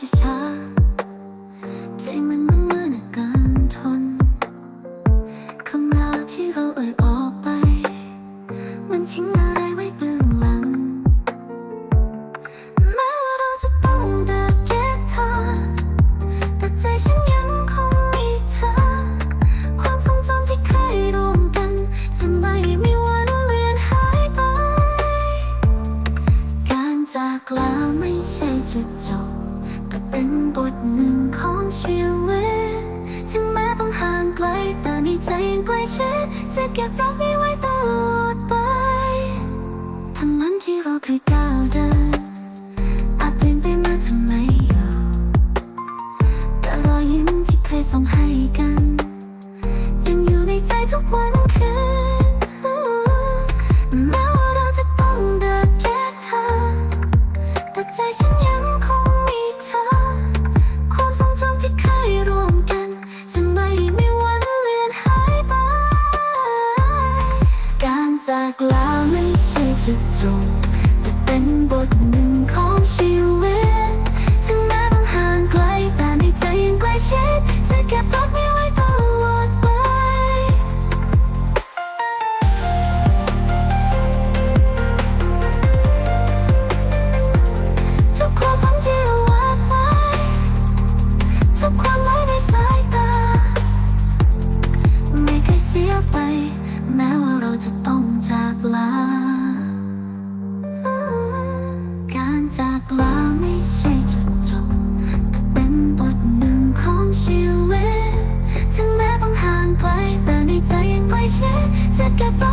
ช้าใจมันมันมือนกันทนคำลาที่เราเอ่ยออกไป มันทิ้งอะไรไว้เบื้องหลังแม้ว่าเราจะต้องเดินแค่เธอแต่ใจฉันยังคงมีเธอ ความทรงจำที่เคยร่วมกันจะไม่มีวันเลือนหายไป การจากลาไม่ใช่จุดจบ เป็นบทหนึ่งของชีวิตถึงแม้ต้องห่างไกล แต่ในใจยังใกล้ชิดจะเก็บรักไว้ 在古老铭心之中 Take a